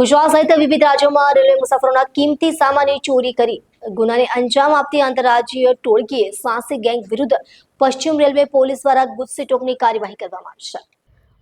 ગુજરાત સહિત વિવિધ રાજ્યોમાં રેલવે મુસાફરોના કિંમતી સામાનની ચોરી કરી. ગુનાને અંજામ આપતી આંતરરાજ્ય ટોળકીએ સાંસી ગેંગ વિરુદ્ધ પશ્ચિમ રેલવે પોલીસ દ્વારા ગુસ્સેટોકની કાર્યવાહી કરવામાં આવી છે.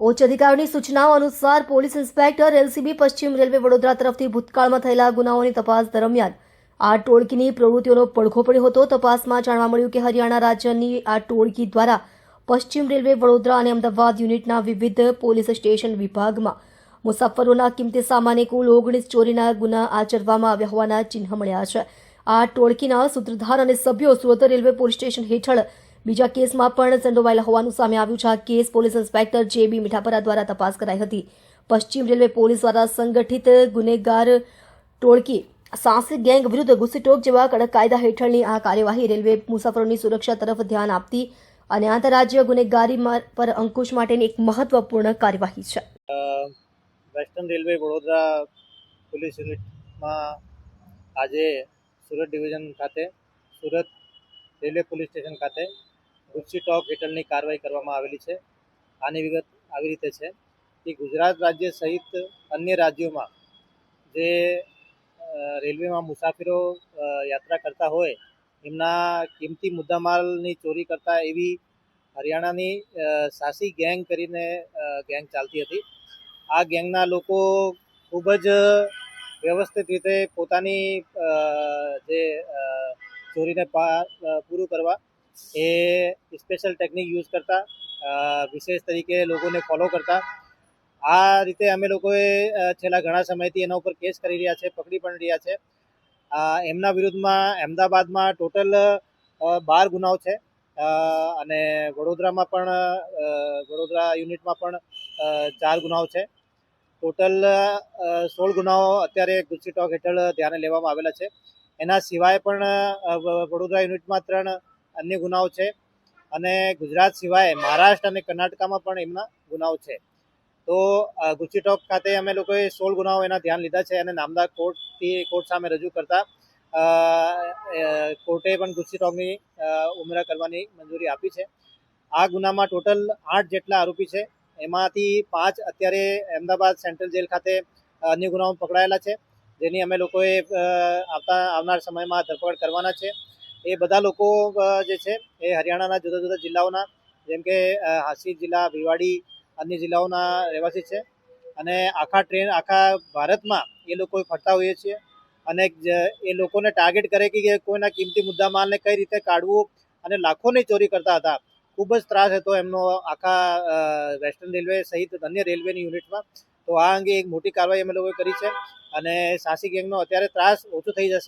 ઉચ્ચ અધિકારીઓની સૂચનાઓ અનુસાર પોલીસ ઇન્સ્પેક્ટર એલસીબી પશ્ચિમ રેલવે વડોદરા તરફથી ભૂતકાળમાં થયેલા ગુનાઓની તપાસ દરમિયાન આ ટોળકીની પ્રવૃત્તિઓનો પડઘો પડ્યો હતો. તપાસમાં જાણવા મળ્યું કે હરિયાણા રાજ્યની આ ટોળકી દ્વારા પશ્ચિમ રેલવે વડોદરા અને અમદાવાદ યુનિટના વિવિધ પોલીસ સ્ટેશન વિભાગમાં મુસાફરોના કિંમતી સામાને કુલ ઓગણીસ ચોરીના ગુના આચરવામાં આવ્યા હોવાના ચિહ્ન મળ્યા છે. આ ટોળકીના સૂત્રધાર અને સભ્યો સુરત રેલવે પોલીસ સ્ટેશન હેઠળ બીજા કેસમાં પણ સંડોવાયેલા હોવાનું સામે આવ્યું છે. આ કેસ પોલીસ ઇન્સ્પેક્ટર જે બી મીઠાપરા દ્વારા તપાસ કરાઈ હતી. પશ્ચિમ રેલવે પોલીસ દ્વારા સંગઠિત ગુનેગાર ટોળકી સાહસિક ગેંગ વિરુદ્ધ ગુસ્સીટોક જેવા કડક કાયદા હેઠળની આ કાર્યવાહી રેલવે મુસાફરોની સુરક્ષા તરફ ધ્યાન આપતી અને આંતરરાજ્ય ગુનેગારી પર અંકુશ માટેની એક મહત્વપૂર્ણ કાર્યવાહી છે. વેસ્ટર્ન રેલવે વડોદરા પોલીસ યુનિટમાં આજે સુરત ડિવિઝન ખાતે, સુરત રેલવે પોલીસ સ્ટેશન ખાતે ગુસ્સી ટોક હેઠળની કાર્યવાહી કરવામાં આવેલી છે. આની વિગત આવી રીતે છે કે ગુજરાત રાજ્ય સહિત અન્ય રાજ્યોમાં જે રેલવેમાં મુસાફરો યાત્રા કરતા હોય, એમના કિંમતી મુદ્દામાલની ચોરી કરતા એવી હરિયાણાની સાસી ગેંગ કરીને ગેંગ ચાલતી હતી. આ ગેંગના લોકો ખૂબ જ વ્યવસ્થિત રીતે પોતાની જે ચોરીને પૂરું કરવા એ સ્પેશિયલ ટેકનિક યુઝ કરતા વિશેષ તરીકે લોકોને ફોલો કરતા. આ રીતે અમે લોકોએ છેલ્લા ઘણા સમયથી એના ઉપર કેસ કરી રહ્યા છે, પકડી પણ રહ્યા છે. એમના વિરુદ્ધમાં અમદાવાદમાં ટોટલ બાર ગુનાઓ છે. અને વડોદરામાં પણ વડોદરા યુનિટમાં પણ ચાર ગુનાઓ છે. ટોટલ સોળ ગુનાઓ અત્યારે ગુસ્સી ટોક હેઠળ ધ્યાને લેવામાં આવેલા છે. એના સિવાય પણ વડોદરા યુનિટમાં ત્રણ અન્ય ગુનાઓ છે અને ગુજરાત સિવાય મહારાષ્ટ્ર અને કર્ણાટકામાં પણ એમના ગુનાઓ છે. તો અ, ટોક ખાતે અમે લોકોએ સોળ ગુનાઓ એના ધ્યાન લીધા છે અને નામદાર કોર્ટથી કોર્ટ સામે રજૂ કરતા કોર્ટે પણ ગુસ્સી ટોકની ઉમેરા કરવાની મંજૂરી આપી છે. આ ગુનામાં ટોટલ આઠ જેટલા આરોપી છે. એમાંથી પાંચ અત્યારે અમદાવાદ સેન્ટ્રલ જેલ ખાતે અન્ય ગુનાઓ પકડાયેલા છે, જેની અમે લોકોએ આવતા, આવનાર સમયમાં ધરપકડ કરવાના છે. એ બધા લોકો જે છે, એ હરિયાણાના જુદા જુદા જિલ્લાઓના, જેમ કે હાસી જિલ્લા ભીવાડી અન્ય જિલ્લાઓના રહેવાસી છે. અને આખા ટ્રેન, આખા ભારતમાં એ લોકો ફરતા હોઈએ છીએ. અને એ લોકોને ટાર્ગેટ કરે કે કોઈના કિંમતી મુદ્દા માલને કઈ રીતે કાઢવું અને લાખોની ચોરી કરતા હતા. ખૂબ જ ત્રાસ હતો એમનો આખા વેસ્ટર્ન રેલવે સહિત અન્ય રેલવેની યુનિટમાં તો આ અંગે એક મોટી કાર્યવાહી અમે લોકોએ કરી છે અને સાસી ગેંગનો અત્યારે ત્રાસ ઓછો થઈ જશે.